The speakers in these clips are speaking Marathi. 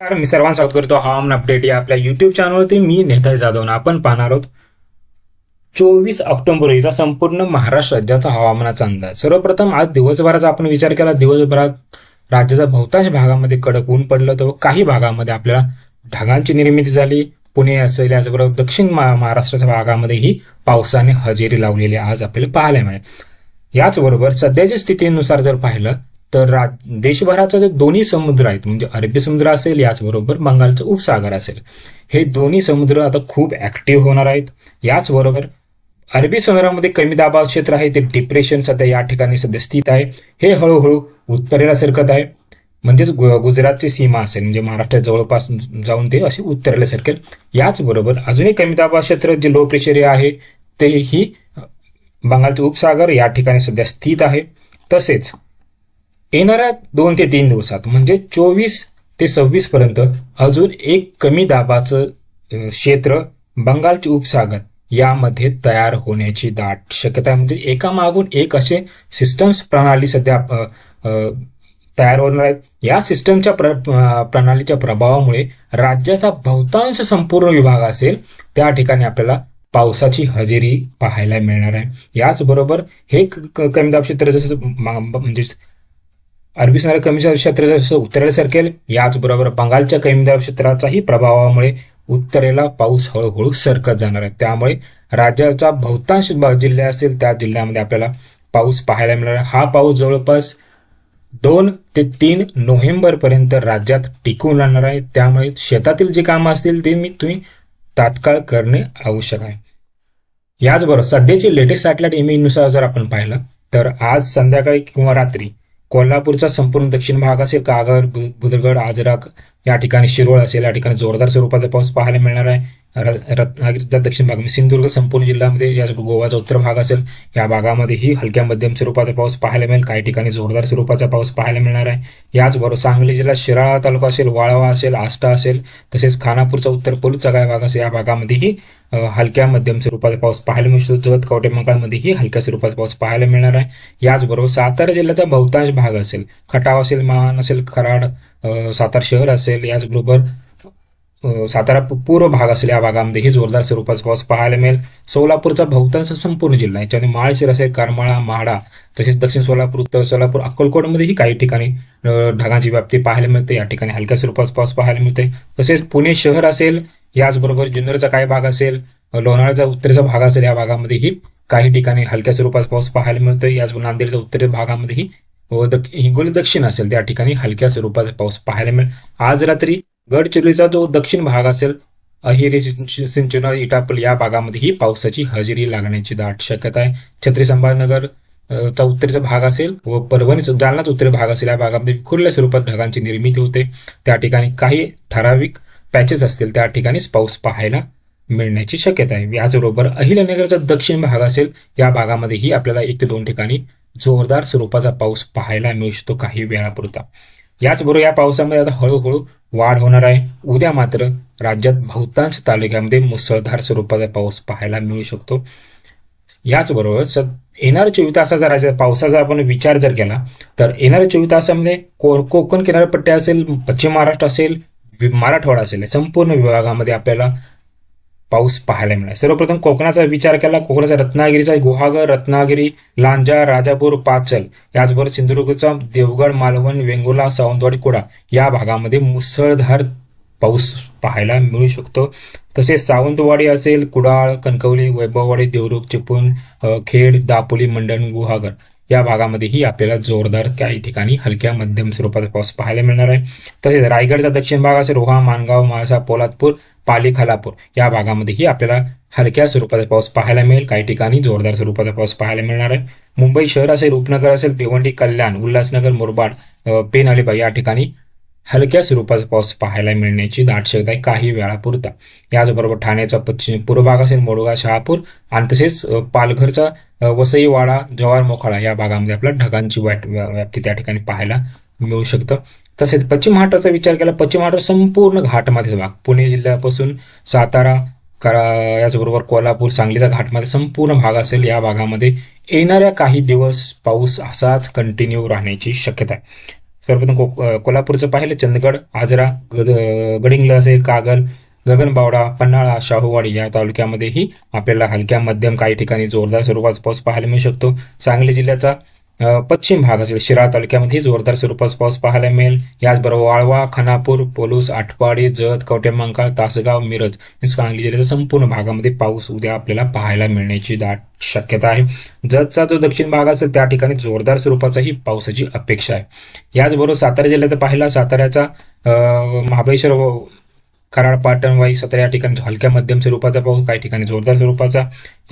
तर मी सर्वांचं स्वागत करतो. हवामान अपडेट या आपल्या युट्यूब चॅनलवरती मी नेताजी जाधव आपण पाहणार आहोत. चोवीस ऑक्टोबर रोजीचा संपूर्ण महाराष्ट्र राज्याचा हवामानाचा अंदाज. सर्वप्रथम आज दिवसभराचा आपण विचार केला. दिवसभरात राज्याच्या बहुतांश भागामध्ये कडक ऊन पडलं तर काही भागामध्ये आपल्याला ढगांची निर्मिती झाली. पुणे असेल याचबरोबर दक्षिण महाराष्ट्राच्या भागामध्येही पावसाने हजेरी लावलेली आज आपल्याला पाहायला मिळेल. याचबरोबर सध्याच्या स्थितीनुसार जर पाहिलं तर रा देशभराचा जे दोन्ही समुद्र आहेत म्हणजे अरबी समुद्र असेल याचबरोबर बंगालचा उपसागर असेल हे दोन्ही समुद्र आता खूप ॲक्टिव्ह होणार आहेत. याचबरोबर अरबी समुद्रामध्ये कमी दाबाव क्षेत्र आहे ते डिप्रेशन सध्या या ठिकाणी सध्या स्थित आहे. हे हळूहळू उत्तरेला सरकत आहे. म्हणजेच गु- गुजरातची सीमा असेल म्हणजे महाराष्ट्रात जवळपास जाऊन ते असे उत्तरेला सरकेल. याचबरोबर अजूनही कमी दाबाव क्षेत्र जे लो प्रेशर आहे आहे तेही बंगालचे उपसागर या ठिकाणी सध्या स्थित आहे. तसेच येणाऱ्या दोन ते तीन दिवसात म्हणजे चोवीस ते सव्वीस पर्यंत अजून एक कमी दाबाचं क्षेत्र बंगालचे उपसागर यामध्ये तयार होण्याची दाट शक्यता आहे. म्हणजे एकामागून एक असे सिस्टम्स प्रणाली सध्या तयार होणार आहेत. या सिस्टमच्या प्र प्रणालीच्या प्रभावामुळे राज्याचा बहुतांश संपूर्ण विभाग असेल त्या ठिकाणी आपल्याला पावसाची हजेरी पाहायला मिळणार आहे. याचबरोबर हे कमी दाब क्षेत्र जसं म्हणजे अरबी समुद्र कमी दाब क्षेत्र जसं उत्तरेला सरकेल. याचबरोबर बंगालच्या कमी दाब क्षेत्राचाही प्रभावामुळे उत्तरेला पाऊस हळूहळू सरकत जाणार आहे. त्यामुळे राज्याचा बहुतांश जिल्हे असेल त्या जिल्ह्यामध्ये आपल्याला पाऊस पाहायला मिळणार हा पाऊस जवळपास दोन ते तीन नोव्हेंबरपर्यंत राज्यात टिकून राहणार आहे. त्यामुळे शेतातील जे कामं असतील ते मी तुम्ही तात्काळ करणे आवश्यक आहे. याचबरोबर सध्याची लेटेस्ट सॅटेलाइट इमेजनुसार जर आपण पाहिलं तर आज संध्याकाळी किंवा रात्री कोल्हापूरचा संपूर्ण दक्षिण भाग असेल कागल बु- बुधगड आजराक या ठिकाणी शिरोळ असेल या ठिकाणी जोरदार स्वरूपाचा पाऊस पाहायला मिळणार आहे. र- रत्नागिरीचा दक्षिण भाग सिंधुदुर्ग संपूर्ण जिल्ह्यामध्ये या गोवाचा उत्तर भाग असेल या भागामध्येही हलक्या मध्यम स्वरूपाचा पाऊस पाहायला मिळेल. काही ठिकाणी जोरदार स्वरूपाचा पाऊस पाहायला मिळणार आहे. याचबरोबर सांगली जिल्हा शिराळा तालुका असेल वाळवा असेल आष्टा असेल तसेच खानापूरचा उत्तर पोलीसचा काय भाग असेल या भागामध्येही हलक्या मध्यम स्वरूपाचा पाऊस पाहायला मिळू शकतो. जगत कवटेमंकाळमध्येही हलक्या स्वरूपाचा पाऊस पाहायला मिळणार आहे. याचबरोबर सातारा जिल्ह्याचा बहुतांश भाग असेल खटाव असेल मान असेल कराड सातारा शहर असेल याचबरोबर सातारा पूर्व भाग असेल या भागामध्येही जोरदार स्वरूपाचा पाऊस पाहायला मिळेल. सोलापूरचा बहुतांश संपूर्ण जिल्हा याच्यामध्ये माळशिर असेल करमाळा म्हाडा तसेच दक्षिण सोलापूर उत्तर सोलापूर अक्कलकोटमध्येही काही ठिकाणी ढगांची व्याप्ती पाहायला मिळते. या ठिकाणी हलक्या स्वरूपाचा पाऊस पाहायला मिळते. तसेच पुणे शहर असेल याचबरोबर जुन्नरचा काही भाग असेल लोणाळ्याचा उत्तरेचा भाग असेल या भागामध्येही काही ठिकाणी हलक्या स्वरूपाचा पाऊस पाहायला मिळतो याचबरोबर नांदेडच्या उत्तरी भागामध्येही व दक- हिंगोली दक्षिण असेल त्या ठिकाणी हलक्या स्वरूपाचा पाऊस पाहायला मिळेल. आज रात्री गडचिरोलीचा जो दक्षिण भाग असेल अहिरे सिंचना इटापल या भागामध्येही पावसाची हजेरी लागण्याची दाट शक्यता आहे. छत्री संभाजीनगर चा उत्तरेचा भाग असेल व परभणी जालनाचा उत्तर भाग असेल या भागामध्ये खुल्या स्वरूपात ढगांची निर्मिती होते. त्या ठिकाणी काही ठराविक पॅचेस असतील त्या ठिकाणीच पाऊस पाहायला मिळण्याची शक्यता आहे. याचबरोबर अहिल्यानगरचा दक्षिण भाग असेल या भागामध्येही आपल्याला एक ते दोन ठिकाणी जोरदार स्वरूपाचा पाऊस पाहायला मिळू शकतो काही वेळापुरता. याचबरोबर या पावसामध्ये आता हळूहळू वाढ होणार आहे. उद्या मात्र राज्यात बहुतांश तालुक्यामध्ये मुसळधार स्वरूपाचा पाऊस पाहायला मिळू शकतो. याचबरोबर स येणाऱ्या चोवीस तासाचा राज्यात पावसाचा आपण विचार जर केला तर येणाऱ्या चोवीस तासामध्ये को कोकण किनारपट्टी असेल पश्चिम महाराष्ट्र असेल मराठवाडा असेल संपूर्ण विभागामध्ये आपल्याला पाऊस पाहायला मिळाला. सर्वप्रथम कोकणाचा विचार केला. कोकणाचा रत्नागिरीचा गुहागर रत्नागिरी लांजा राजापूर पाचल याचबरोबर सिंधुदुर्गचा देवगड मालवण वेंगुला सावंतवाडी कुडा या भागामध्ये मुसळधार पाऊस पाहायला मिळू शकतो. तसेच सावंतवाडी असेल कुडाळ कणकवली वैभववाडी देवरुख चिपळूण खेड दापोली मंडण गुहागर या भागामध्येही आपल्याला जोरदार काही ठिकाणी हलक्या मध्यम स्वरूपाचा पाऊस पाहायला मिळणार आहे. तसेच रायगडचा दक्षिण भाग असेल रोहा मानगाव माळसा पोलादपूर पाली खालापूर या भागामध्येही आपल्याला हलक्या स्वरूपाचा पाऊस पाहायला मिळेल. काही ठिकाणी जोरदार स्वरूपाचा पाऊस पाहायला मिळणार आहे. मुंबई शहर असेल उपनगर असेल भिवंडी कल्याण उल्हासनगर मुरबाड पेन अलिबाग या ठिकाणी हलक्या स्वरूपाचा पाऊस पाहायला मिळण्याची दाट शक्यता आहे काही वेळापुरता. याचबरोबर ठाण्याचा पश्चिम पूर्व भाग असेल मोडोगा शहापूर आणि तसेच पालघरचा वसईवाडा जव्हार मोखाडा या भागामध्ये आपल्याला ढगांची वाट व्याप्ती त्या ठिकाणी पाहायला मिळू शकतं. तसेच पश्चिम महाराष्ट्राचा विचार केला पश्चिम महाराष्ट्र संपूर्ण घाटमध्ये भाग पुणे जिल्ह्यापासून सातारा करा याचबरोबर कोल्हापूर सांगलीचा घाटमध्ये संपूर्ण भाग असेल या भागामध्ये येणाऱ्या काही दिवस पाऊस असाच कंटिन्यू राहण्याची शक्यता आहे. सर्वप्रथम को कोल्हापूरचं पाहिलं चंदगड आजरा गद गडिंग्ल असेल कागल गगनबावडा पन्हाळा शाहूवाडी या तालुक्यामध्येही आपल्याला हलक्या मध्यम काही ठिकाणी जोरदार स्वरूपाचा पाऊस पाहायला मिळू शकतो. सांगली जिल्ह्याचा पश्चिम भाग असेल शिरा तालुक्यामध्ये जोरदार स्वरूपाचा पाऊस पाहायला मिळेल. याचबरोबर वाळवा खानापूर पोलूस आटपाडी जत कवटेमंकाळ तासगाव मिरज सांगली जिल्ह्याच्या संपूर्ण भागामध्ये पाऊस उद्या आपल्याला पाहायला मिळण्याची दाट शक्यता आहे. जतचा जो दक्षिण भाग असेल त्या ठिकाणी जोरदार स्वरूपाचाही पावसाची अपेक्षा आहे. याचबरोबर सातारा जिल्ह्यात पाहिला साताऱ्याचा महाबळेश्वर कराड पाटण वाई सतरा या ठिकाणी हलक्या मध्यम स्वरूपाचा पाऊस काही ठिकाणी जोरदार स्वरूपाचा.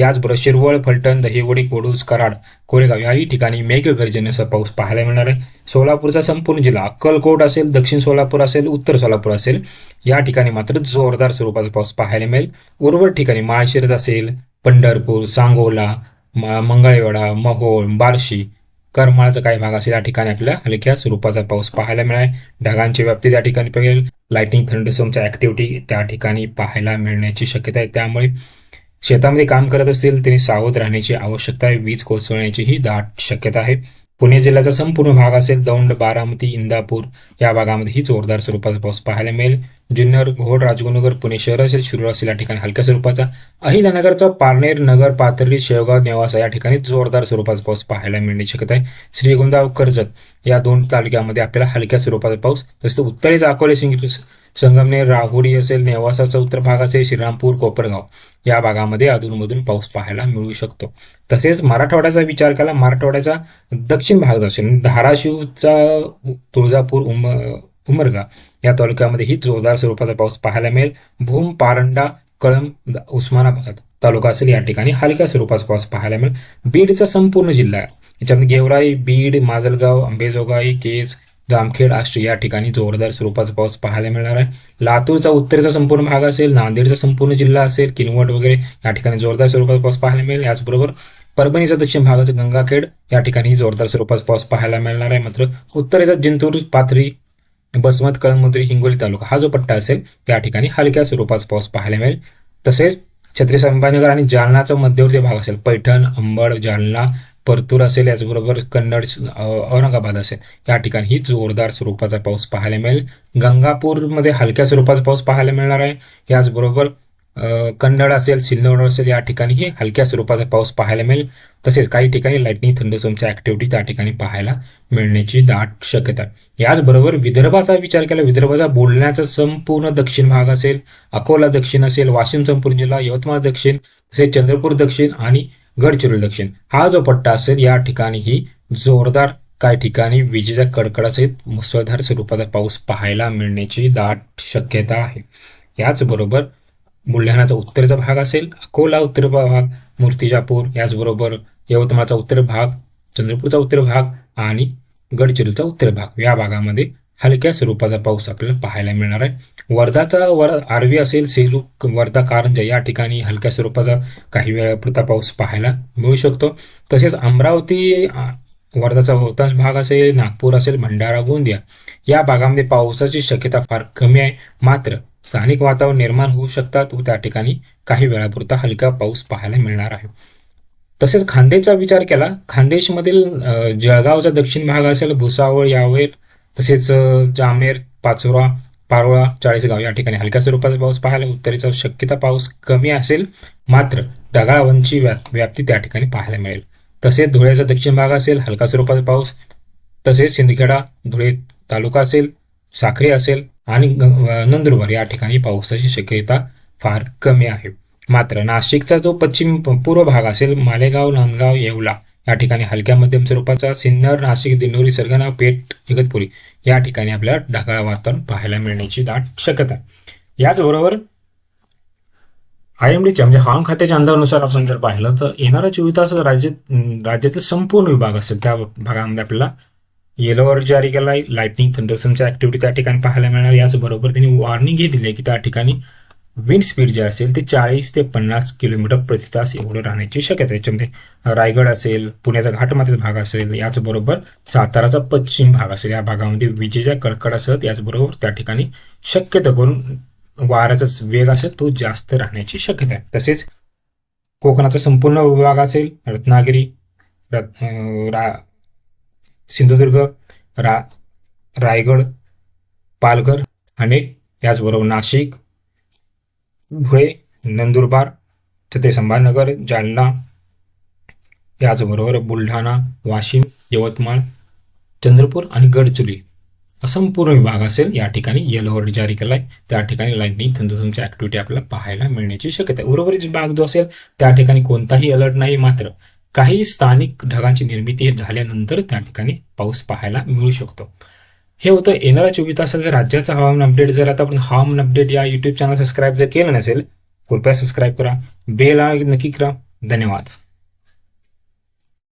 याचबरोबर शिरवळ फलटण दहिवडी कोडूस कराड कोरेगाव याही ठिकाणी मेघगर्जनेचा पाऊस पाहायला मिळणार आहे. सोलापूरचा संपूर्ण जिल्हा अक्कलकोट असेल दक्षिण सोलापूर असेल उत्तर सोलापूर असेल या ठिकाणी मात्र जोरदार स्वरूपाचा पाऊस पाहायला मिळेल. उर्वरित ठिकाणी माळशिरस असेल पंढरपूर सांगोला म- मंगळवेढा महोळ बार्शी करमाळाचा काही भाग असेल या ठिकाणी आपल्याला हलक्या स्वरूपाचा पाऊस पाहायला मिळाल ढगांची व्याप्ती त्या ठिकाणी पाहिजे लाइटिंग थंडसोमच्या ऍक्टिव्हिटी त्या ठिकाणी पाहायला मिळण्याची शक्यता आहे. त्यामुळे शेतामध्ये काम करत असतील त्यांनी सावध राहण्याची आवश्यकता आहे. वीज कोसळण्याचीही दाट शक्यता आहे. पुणे जिल्ह्याचा संपूर्ण भाग असेल दौंड बारामती इंदापूर या भागामध्ये ही जोरदार स्वरूपाचा पाऊस पाहायला मिळेल. जुन्नर घोड राजगुरुनगर पुणे शहर असेल शिरूर असेल या ठिकाणी हलक्या स्वरूपाचा. अहिल्यानगरचा पारनेर नगर पाथर्डी शेवगाव नेवासा या ठिकाणी जोरदार स्वरूपाचा पाऊस पाहायला मिळण्याची शक्यता आहे. श्रीगोंदा कर्जत या दोन तालुक्यामध्ये आपल्याला हलक्या स्वरूपाचा पाऊस तसेच उत्तरेचा अकोले सिंग संगमनेर राहुरी असेल नेवासाचा उत्तर भाग असेल श्रीरामपूर कोपरगाव या भागामध्ये अधूनमधून पाऊस पाहायला मिळू शकतो. तसेच मराठवाड्याचा विचार केला मराठवाड्याचा दक्षिण भाग असेल धाराशिवचा तुळजापूर उम उमरगा या तालुक्यामध्ये ही जोरदार स्वरूपाचा पाऊस पाहायला मिळेल. भूम पारंडा कळंब उस्मानाबाद तालुका असेल या ठिकाणी हलक्या स्वरूपाचा पाऊस पाहायला मिळेल. बीडचा संपूर्ण जिल्हा आहे याच्यामध्ये गेवराई बीड माजलगाव अंबेजोगाई केज जामखेड आष्टी या ठिकाणी जोरदार स्वरूपाचा पाऊस पाहायला मिळणार आहे. लातूरचा उत्तरेचा संपूर्ण भाग असेल नांदेडचा संपूर्ण जिल्हा असेल किनवट वगैरे या ठिकाणी जोरदार स्वरूपाचा पाऊस पाहायला मिळेल. याचबरोबर परभणीचा दक्षिण भागाचा गंगाखेड या ठिकाणी जोरदार स्वरूपाचा पाऊस पाहायला मिळणार आहे. मात्र उत्तरेचा जिंतूर पाथरी बसमत कळमुद्री हिंगोली तालुका हा जो पट्टा असेल त्या ठिकाणी हलक्या स्वरूपाचा पाऊस पाहायला मिळेल. तसेच छत्री संभाजीनगर आणि जालनाचा मध्यवर्ती भाग असेल पैठण अंबड जालना परतूर असेल याचबरोबर कन्नड औरंगाबाद असेल. या ठिकाणी ही जोरदार स्वरूपाचा पाऊस पाहायला मिळेल. गंगापूरमध्ये हलक्या स्वरूपाचा पाऊस पाहायला मिळणार आहे. याचबरोबर कन्नड असेल सिल्लोड असेल या ठिकाणीही हलक्या स्वरूपाचा पाऊस पाहायला मिळेल. तसेच काही ठिकाणी लाईटनिंग थंडसोमच्या ऍक्टिव्हिटी त्या ठिकाणी पाहायला मिळण्याची दाट शक्यता याचबरोबर विदर्भाचा विचार केला विदर्भाचा बोलण्याचा संपूर्ण दक्षिण भाग असेल अकोला दक्षिण असेल वाशिम संपूर्ण जिल्हा यवतमाळ दक्षिण तसेच चंद्रपूर दक्षिण आणि गडचिरोली दक्षिण. हा जो पट्टा असेल या ठिकाणीही जोरदार काही ठिकाणी विजेच्या कडकडासहित मुसळधार स्वरूपाचा पाऊस पाहायला मिळण्याची दाट शक्यता आहे. याचबरोबर बुलढाणाचा उत्तरेचा भाग असेल अकोला उत्तर भाग मूर्तिजापूर याचबरोबर यवतमाळचा उत्तर भाग चंद्रपूरचा उत्तर भाग आणि गडचिरोलीचा उत्तर भाग. या भागामध्ये हलक्या स्वरूपाचा पाऊस आपल्याला पाहायला मिळणार आहे. वर्धाचा वर आरवी असेल सेलू वर्धा कारंजा या ठिकाणी हलक्या स्वरूपाचा काही वेळापुरता पाऊस पाहायला मिळू शकतो. तसेच अमरावती वर्धाचा बहुतांश भाग असेल नागपूर असेल भंडारा गोंदिया या भागामध्ये पावसाची शक्यता फार कमी आहे. मात्र स्थानिक वातावरण निर्माण होऊ शकतात व त्या ठिकाणी काही वेळापुरता हलका पाऊस पाहायला मिळणार आहे. तसेच खानदेशचा विचार केला खान्देशमधील जळगावचा दक्षिण भाग असेल भुसावळ यावेर तसेच जामनेर पाचोरा पारोळा चाळीसगाव या ठिकाणी हलक्या स्वरूपाचा पाऊस पाहायला उत्तरेचा शक्यता पाऊस कमी असेल मात्र ढगाळावरची व्या व्याप्ती त्या ठिकाणी पाहायला मिळेल. तसेच धुळ्याचा दक्षिण भाग असेल हलका स्वरूपाचा पाऊस. तसेच सिंदखेडा धुळे तालुका असेल साखरे असेल आणि नंदुरबार या ठिकाणी पावसाची शक्यता फार कमी आहे. मात्र नाशिकचा जो पश्चिम पूर्व भाग असेल मालेगाव नांदगाव येवला या ठिकाणी हलक्या मध्यम स्वरूपाचा सिन्नर नाशिक दिंडोरी सरगना पेठ इगतपुरी या ठिकाणी आपल्याला ढगाळ वातावरण पाहायला मिळण्याची दाट शक्यता याचबरोबर आय एम डीच्या म्हणजे हवामान खात्याच्या अंदाजानुसार आपण जर पाहिलं तर येणाऱ्या चोवीस तास राज्यात राज्यातील संपूर्ण विभाग असेल त्या भागामध्ये आपल्याला येलो अलर्ट जारी केला आहे लाइटनिंग थंडरसमच्या ऍक्टिव्हिटी त्या ठिकाणी पाहायला मिळणार. याचबरोबर त्यांनी वॉर्निंगही दिली आहे की त्या ठिकाणी विंड स्पीड जे असेल ते चाळीस ते पन्नास किलोमीटर प्रति तास एवढं राहण्याची शक्यता आहे. याच्यामध्ये रायगड असेल पुण्याचा घाटमाथ्याचा भाग असेल याचबरोबर साताराचा पश्चिम भाग असेल. या भागामध्ये विजेच्या कडकडासह याचबरोबर त्या ठिकाणी शक्यता करून वाऱ्याचा वेग असेल तो जास्त राहण्याची शक्यता आहे. तसेच कोकणाचा संपूर्ण विभाग असेल रत्नागिरी रत् रा सिंधुदुर्ग रा रायगड पालघर ठाणे याचबरोबर नाशिक धुळे नंदुरबार छत्रपती संभाजीनगर जालना याचबरोबर बुलढाणा वाशिम यवतमाळ चंद्रपूर आणि गडचुली संपूर्ण विभाग असेल या ठिकाणी येलो अलर्ट जारी केला आहे त्या ठिकाणी लाईटनिंग थंडरस्टॉर्मची ऍक्टिव्हिटी आपल्याला पाहायला मिळण्याची शक्यता आहे. उर्वरित भाग जो असेल त्या ठिकाणी कोणताही अलर्ट नाही मात्र काही स्थानिक ढगांची निर्मिती झाल्यानंतर त्या ठिकाणी पाऊस पाहायला मिळू शकतो. हे होतं येणाऱ्या चोवीस तासाचं राज्याचं हवामान अपडेट जर आता आपण हवामान अपडेट या युट्यूब चॅनल सबस्क्राईब जर केलं नसेल कृपया सबस्क्राईब करा. बेल नक्की करा. धन्यवाद.